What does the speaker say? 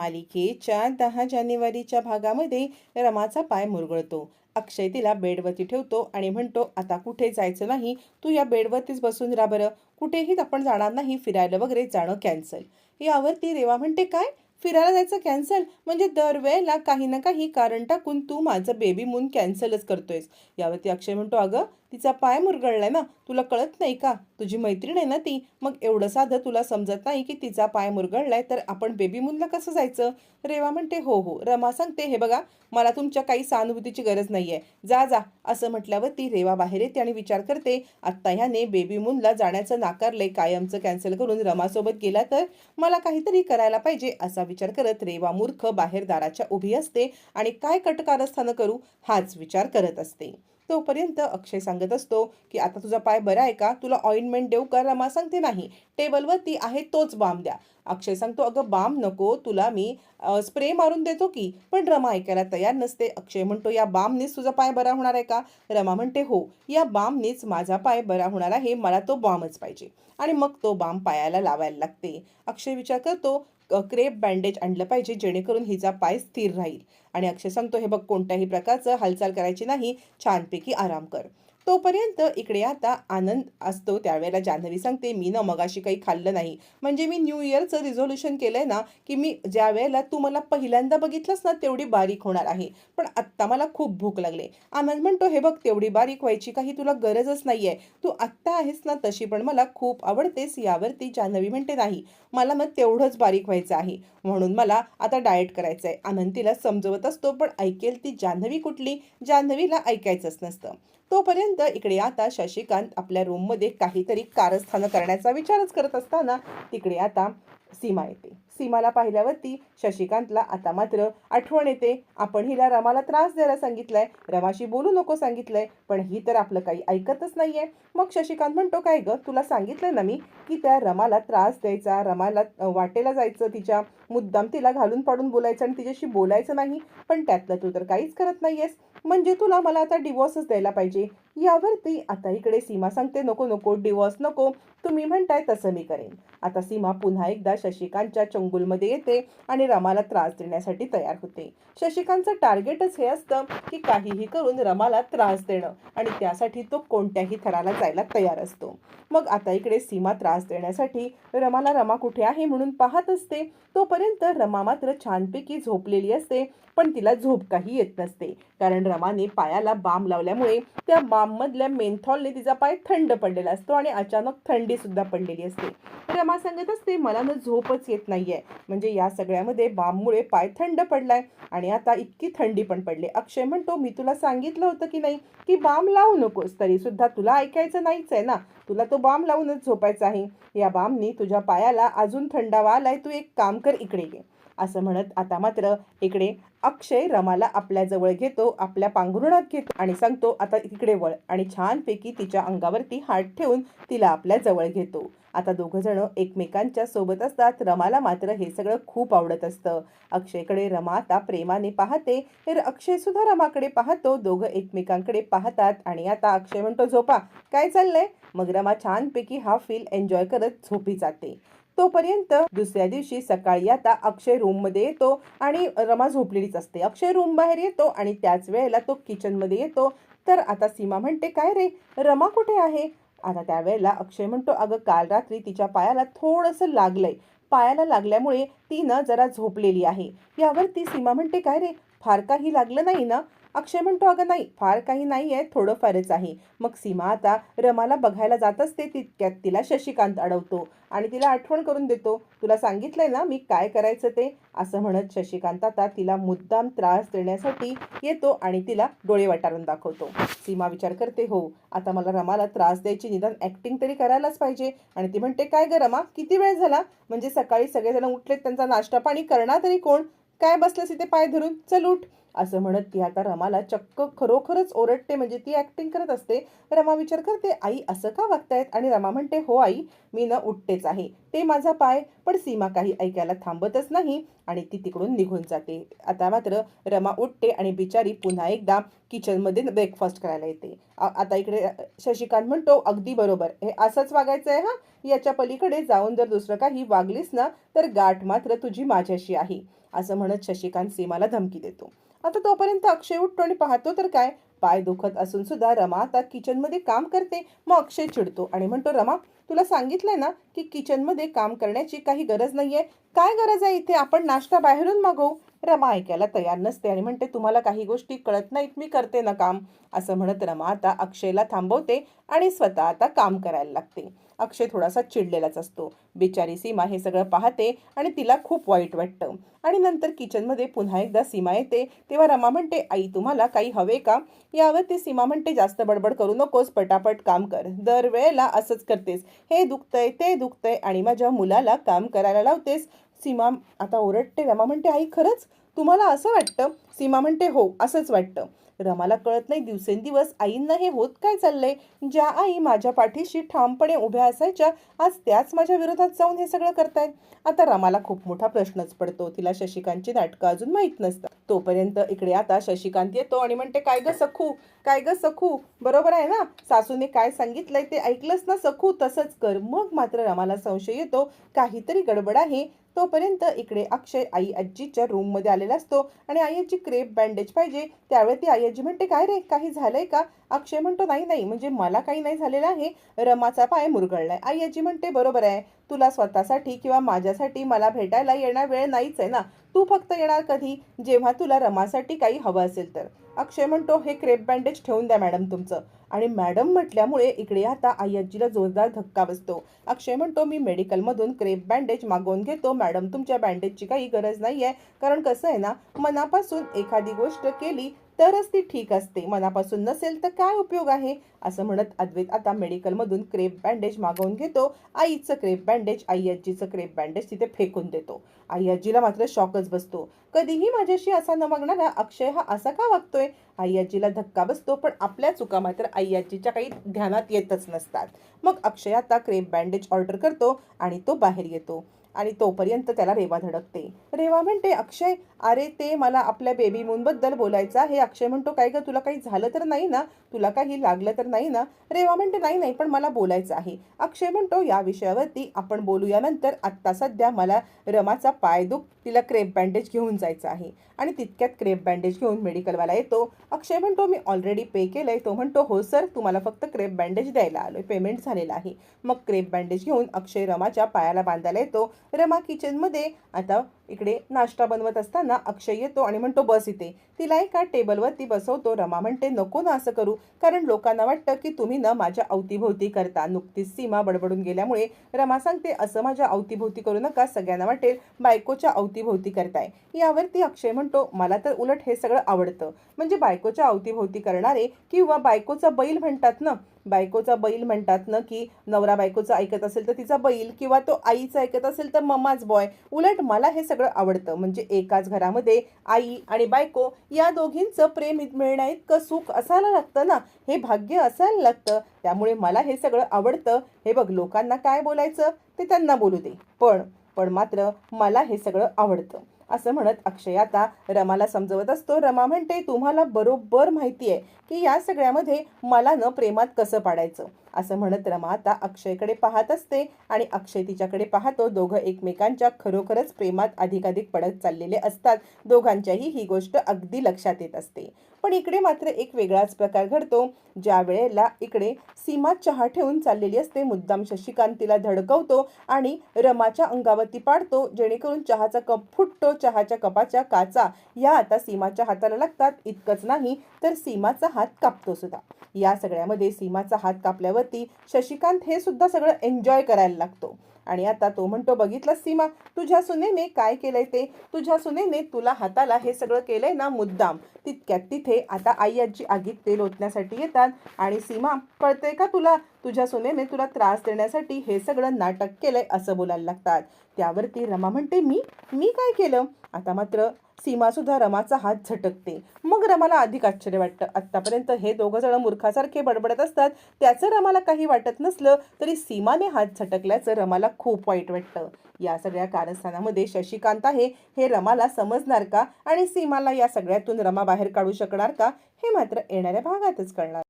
मालिकेच्या दहा जानेवारीच्या भागामध्ये रमाचा पाय मुरगळतो. अक्षय तिला बेडवरती ठेवतो आणि म्हणतो आता कुठे जायचं नाही? तू या बेडवरतीच बसून राहा बरं. कुठेही आपण जाणार नाही फिरायला वगैरे जाणं कॅन्सल यावरती रेवा म्हणते काय? फिरायला जायचं कॅन्सल म्हणजे दरवेळेला काही ना काही कारण टाकून तू माझं बेबी मून कॅन्सलच करतोयस. यावरती अक्षय म्हणतो अगं तिचा पाय मुरगळलाय ना. तुला कळत नाही का? तुझी मैत्रीण आहे ना ती मग एवढं साधं तुला समजत नाही की तिचा पाय मुरगळलाय तर आपण बेबी मूनला कसं जायचं? रेवा म्हणते हो हो. रमा सांगते हे बघा मला तुमच्या काही सहानुभूतीची गरज नाही आहे जा जा. असं म्हटल्यावर ती रेवा बाहेर येते आणि विचार करते आत्ता ह्याने बेबी मूनला जाण्याचं नाकारलंय कायमचं कॅन्सल करून रमासोबत गेला तर मला काहीतरी करायला पाहिजे. असा विचार करत रेवा मूर्ख बाहेर दाराच्या उभी असते आणि काय कटकारस्थानं करू हाच विचार करत असते. तोपर्यंत अक्षय सांगत असतो की आता तुझा पाय बरा आहे का? तुला ऑइंटमेंट देऊ का? रमा सांगते नाही. टेबलवरती आहे तोच बाम द्या. अक्षय सांगतो अगं बाम नको तुला मी स्प्रे मारून देतो की पण रमा ऐकायला तयार नसते. अक्षय म्हणतो या बामनेच तुझा पाय बरा होणार आहे का? रमा म्हणते हो या बामनेच माझा पाय बरा होणार आहे मला तो बामच पाहिजे. आणि मग तो बाम पायाला लावायला लागते. अक्षय विचार करतो क्रेप बँडेज आणलं पाहिजे जेणेकरून हिचा पाय स्थिर राहील. आणि अक्षय सांगतो हे बघ कोणत्याही प्रकारचं हालचाल करायची नाही छानपैकी आराम कर. तोपर्यंत इकडे आता आनंद असतो. त्यावेळेला जान्हवी सांगते मी ना मगाशी काही खाल्लं नाही. म्हणजे मी न्यू इयरचं रिझोल्युशन केलंय ना की मी ज्या वेळेला तू मला पहिल्यांदा बघितलंस ना तेवढी बारीक होणार आहे. पण आत्ता मला खूप भूक लागले. आनंद म्हणतो हे बघ तेवढी बारीक व्हायची काही तुला गरजच नाहीये. तू आत्ता आहेस ना तशी पण मला खूप आवडतेस यावरती जान्हवी म्हणते नाही मला मग तेवढंच बारीक व्हायचं आहे. म्हणून मला आता डाएट करायचं आहे आनंद तिला समजवत असतो पण ऐकेल ती जान्हवी कुठली? जान्हवीला ऐकायचंच नसतं. तोपर्यंत इकडे आता शशिकांत आपल्या रूममध्ये काहीतरी कारस्थानं करण्याचा विचारच करत असताना तिकडे आता सीमा येते. सीमाला पाहिल्यावरती शशिकांतला आता मात्र आठवण येते. आपण हिला रमाला त्रास द्यायला सांगितलंय. रमाशी बोलू नको सांगितलंय पण ही तर आपलं काही ऐकतच नाहीये. मग शशिकांत म्हणतो काय ग तुला सांगितलं ना मी की त्या रमाला त्रास द्यायचा रमाला वाटेला जायचं तिच्या मुद्दाम तिला घालून पाडून बोलायचं आणि तिच्याशी बोलायचं नाही पण त्यातलं तू तर काहीच करत नाहीयेस. म्हणजे तुला मला आता डिवॉर्सच द्यायला पाहिजे. यावरती आता इकडे सीमा सांगते नको नको डिवॉर्स नको. तुम्ही म्हणताय तसं मी करेन. आता सीमा पुन्हा एकदा शशिकांतच्या चंगुलमध्ये येते आणि रमाला त्रास देण्यासाठी तयार होते. शशिकांतचं टार्गेटच हे असतं की काहीही करून रमाला त्रास देणं आणि त्यासाठी तो कोणत्याही थराला जायला तयार असतो. मग आता इकडे सीमा त्रास देण्यासाठी रमाला रमा कुठे आहे म्हणून पाहत असते. तोपर्यंत रमा मात्र छानपैकी झोपलेली असते पण तिला झोप काही येत नसते. कारण रमाने पायाला बाम लावल्यामुळे त्या बाममधल्या मेंथॉलने तिचा पाय थंड पडलेला असतो आणि अचानक थंडी सुद्धा पडलेली असते. रमा सांगत असते मला ना झोपच येत नाहीये. म्हणजे या सगळ्यामध्ये बाममुळे पाय थंड पडलाय आणि आता इतकी थंडी पण पडली. अक्षय म्हणतो मी तुला सांगितलं होतं की नाही की बाम लावू नकोस. तरी सुद्धा तुला ऐकायचं नाहीच आहे ना. तुला तो बाम लावूनच झोपायचा आहे. या बामनी तुझ्या पायाला अजून थंडावा आलाय. तू एक काम कर इकडे ये. असं म्हणत आता मात्र इकडे अक्षय रमाला आपल्या जवळ घेतो आपल्या पांघरुणात घेतो आणि सांगतो आता इकडे वळ. आणि छानपैकी तिच्या अंगावरती हात ठेवून तिला आपल्या जवळ घेतो. आता दोघं जण एकमेकांच्या सोबत असतात. रमाला मात्र हे सगळं खूप आवडत असतं. अक्षयकडे रमा आता प्रेमाने पाहते तर अक्षय सुद्धा रमाकडे पाहतो. दोघं एकमेकांकडे पाहतात आणि आता अक्षय म्हणतो झोपा काय चाललंय? मग रमा छानपैकी हा फील एन्जॉय करत झोपी जाते. तोपर्यंत दुसऱ्या दिवशी सकाळी आता अक्षय रूममध्ये येतो आणि रमा झोपलेलीच असते. अक्षय रूम बाहेर येतो आणि त्याच वेळेला तो किचनमध्ये येतो. तर आता सीमा म्हणते काय रे? रमा कुठे आहे? आता त्यावेळेला अक्षय म्हणतो अगं काल रात्री तिच्या पायाला थोडंसं लागलंय. पायाला लागल्यामुळे ती ना जरा झोपलेली आहे. यावर ती सीमा म्हणते काय रे? फार काही लागलं नाही ना? अक्षय म्हणतो अगं नाही फार काही नाही आहे थोडंफारच आहे. मग सीमा आता रमाला बघायला जात असते तितक्यात तिला शशिकांत अडवतो आणि तिला आठवण करून देतो तुला सांगितलंय ना मी काय करायचं ते? असं म्हणत शशिकांत आता तिला मुद्दाम त्रास देण्यासाठी येतो आणि तिला डोळे वाटारून दाखवतो. सीमा विचार करते हो आता मला रमाला त्रास द्यायची निदान ऍक्टिंग तरी करायलाच पाहिजे. आणि ती म्हणते काय ग रमा किती वेळ झाला? म्हणजे सकाळी सगळेजण उठलेत त्यांचा नाश्ता पाणी करणार तरी कोण? काय बसलंस इथे पाय धरून? चल उठ. असं म्हणत ती आता रमाला चक्क खरोखरच ओरडते म्हणजे ती ऍक्टिंग करत असते. रमा विचार करते आई असं का वागतायत? आणि रमा म्हणते हो आई मी न उठतेच आहे. ते माझा पाय पण सीमा काही ऐकायला थांबतच नाही. आणि ती तिकडून निघून जाते. आता मात्र रमा उठते आणि बिचारी पुन्हा एकदा किचनमध्ये ब्रेकफास्ट करायला येते. आता इकडे शशिकांत म्हणतो अगदी बरोबर. हे असंच वागायचं आहे हा? याच्या पलीकडे जाऊन जर दुसरं काही वागलीस ना तर गाठ मात्र तुझी माझ्याशी आहे. असं म्हणत शशिकांत सीमाला धमकी देतो. आता तोपर्यंत अक्षय उठतो आणि पाहतो तर काय? पाय दुखत असून सुद्धा रमा आता किचनमध्ये काम करते. मग अक्षय चिडतो आणि म्हणतो रमा तुला सांगितलंय ना की किचनमध्ये काम करण्याची काही गरज नाहीये. काय गरज आहे इथे? आपण नाश्ता बाहेरून मागवू. रमा ऐकायला तयार नसते आणि म्हणते तुम्हाला काही गोष्टी कळत नाहीत मी करते ना काम. असं म्हणत रमा आता अक्षयला थांबवते आणि स्वतः आता काम करायला लागते. अक्षय थोडासा चिडलेलाच असतो. बिचारी सीमा हे सगळं पाहते आणि तिला खूप वाईट वाटतं. आणि नंतर किचनमध्ये पुन्हा एकदा सीमा येते. तेव्हा रमा म्हणते आई तुम्हाला काही हवे का? यावर ती सीमा म्हणते जास्त बडबड करू नकोस पटापट काम कर. दरवेळेला असंच करतेस. हे दुखतंय ते दुखतंय आणि माझ्या मुलाला काम करायला लावतेस. सीमा आता ओरडते रमा म्हणते आई खरंच? तुम्हाला असं वाटतं? सीमा म्हणते हो असंच वाटतं. रमाला कळत नाही दिवसेंदिवस आईंना हे होत काय चाललंय? ज्या आई माझ्या पाठीशी ठामपणे उभ्या असायच्या आज त्याच माझ्या विरोधात जाऊन हे सगळं करतायत. आता रमाला खूप मोठा प्रश्नच पडतो. तिला शशिकांतची नाटकं अजून माहीत नसतात. तोपर्यंत इकडे आता शशिकांत येतो आणि म्हणते काय ग सखू? काय ग सखू? बरोबर आहे ना? सासूने काय सांगितलंय ते ऐकलंच ना सखू? तसंच कर. मग मात्र रमाला संशय येतो काहीतरी गडबड आहे. तोपर्यंत इकडे अक्षय आई आजीच्या रूममध्ये आलेला असतो. आणि आई आजी क्रेप बँडेज पाहिजे. त्यावेळी ती आई आजी म्हणते काय रे काही झालंय का? अक्षय म्हणतो नाही नाही. म्हणजे मला काही नाही झालेलं आहे. रमाचा पाय मुरगळलाय. आई आजी म्हणते बरोबर आहे. तुला स्वतःसाठी किंवा माझ्यासाठी मला भेटायला येणार वेळ नाहीच आहे ना. तू फक्त येणार कधी? जेव्हा तुला रमासाठी काही हवं असेल तर. अक्षय म्हणतो हे क्रेप बँडेज ठेवून द्या मॅडम तुमचं. आणि मॅडम म्हटल्यामुळे इकडे आता आई आजीला जोरदार धक्का बसतो. अक्षय म्हणतो मी मेडिकलमधून क्रेप बँडेज मागवून घेतो. मॅडम तुमच्या बँडेजची काही गरज नाही आहे कारण कसं आहे ना मनापासून एखादी गोष्ट केली तरच ती ठीक असते. मनापासून नसेल तर काय उपयोग आहे? असं म्हणत अद्वैत आता मेडिकलमधून क्रेप बँडेज मागवून घेतो. आईचं क्रेप बँडेज आई आजीचं क्रेप बँडेज तिथे फेकून देतो. आई आजीला मात्र शॉकच बसतो. कधीही माझ्याशी असा न मागणारा अक्षय हा असा का वागतोय? आई आजीला धक्का बसतो पण आपल्या चुका मात्र आई आजीच्या काही ध्यानात येतच नसतात. मग अक्षय आता क्रेप बँडेज ऑर्डर करतो आणि तो बाहेर येतो. आणि तोपर्यंत त्याला रेवा धडकते. रेवा म्हणते अक्षय अरे ते मला आपल्या बेबी मूनबद्दल बोलायचं आहे. अक्षय म्हणतो काय गं तुला काही झालं तर नाही ना? तुला काही लागलं तर नाही ना? रेवा म्हणते नाही नाही पण मला बोलायचं आहे. अक्षय म्हणतो या विषयावरती आपण बोलूया नंतर. आत्ता सध्या मला रमाचा पाय दुख तिला क्रेप बँडेज घेऊन जायचं आहे. आणि तितक्यात क्रेप बँडेज घेऊन मेडिकलवाला येतो. अक्षय म्हणतो मी ऑलरेडी पे केलंय. तो म्हणतो हो सर तुम्हाला फक्त क्रेप बँडेज द्यायला आलोय. पेमेंट झालेलं आहे. मग क्रेप बँडेज घेऊन अक्षय रमाच्या पायाला बांधायला येतो. रमा किचनमध्ये आता इकडे नाश्ता बनवत असताना अक्षय येतो आणि म्हणतो बस इथे. तिला एका टेबलवरती बसवतो. रमा म्हणते नको ना असं करू कारण लोकांना वाटतं की तुम्ही ना माझ्या अवतीभोवती करता. नुकतीच सीमा बडबडून गेल्यामुळे रमा सांगते असं माझ्या अवतीभोवती करू नका सगळ्यांना वाटेल बायकोच्या अवतीभोवती करताय. यावरती अक्षय म्हणतो मला तर उलट हे सगळं आवडतं. म्हणजे बायकोच्या अवतीभोवती करणारे किंवा बायकोचा बैल म्हणतात ना बायकोचा बैल म्हणतात ना की नवरा बायकोचं ऐकत असेल तर तिचा बैल किंवा तो आईचं ऐकत असेल तर मम्माच बॉय उलट मला हे सगळं सगळं आवडतं. म्हणजे एकाच घरामध्ये आई आणि बायको या दोघींचं प्रेम मिळण्या इतकं सुख असायला लागतं ना? हे भाग्य असायला लागतं. त्यामुळे मला हे सगळं आवडतं. हे बघ लोकांना काय बोलायचं ते त्यांना बोलू दे. पण पण मात्र मला हे सगळं आवडतं. असं म्हणत अक्षय आता रमाला समजवत असतो. रमा म्हणते तुम्हाला बरोबर माहिती आहे की या सगळ्यामध्ये मला न प्रेमात कसं पाडायचं? असं म्हणत रमा आता अक्षयकडे पाहत असते आणि अक्षय तिच्याकडे पाहतो. दोघं एकमेकांच्या खरोखरच प्रेमात अधिकाधिक पडत चाललेले असतात. दोघांच्याही ही गोष्ट अगदी लक्षात येत असते. पण इकडे मात्र एक वेगळाच प्रकार घडतो. ज्या वेळेला इकडे सीमा चहा ठेवून चाललेली असते मुद्दाम शशिकांत तिला धडकवतो आणि रमाच्या अंगावरती पाडतो जेणेकरून चहाचा कप फुटतो चहाच्या कपाच्या काचा या आता सीमाच्या हाताला लागतात. इतकंच नाही तर सीमाचा हात कापतो सुद्धा. या सगळ्यामध्ये सीमाचा हात कापल्यावरती शशिकांत हे सुद्धा सगळं एन्जॉय करायला लागतो. आणि आता तो म्हणतो बघितला सीमा तुझ्या सुनेने काय केलंय ते? तुझ्या सुनेने तुला हाताला हे सगळं केलंय ना मुद्दाम. तितक्यात तिथे आता आई आजी आगीत तेल ओतण्यासाठी येतात आणि सीमा कळते का तुला? तुझ्या सुनेने तुला त्रास देण्यासाठी हे सगळं नाटक केलंय असं बोलायला लागतात. त्यावरती रमा म्हणते मी? मी काय केलं? आता मात्र सीमासुद्धा रमाचा हात झटकते. मग रमाला अधिक आश्चर्य वाटतं. आत्तापर्यंत हे दोघं जण मूर्खासारखे बडबडत असतात. त्याचं रमाला काही वाटत नसलं तरी सीमाने हात झटकल्याचं रमाला खूप वाईट वाटतं. या सगळ्या कारस्थानामध्ये शशिकांत आहे. हे रमाला समजणार का? आणि सीमाला या सगळ्यातून रमा बाहेर काढू शकणार का? हे मात्र येणाऱ्या भागातच कळणार.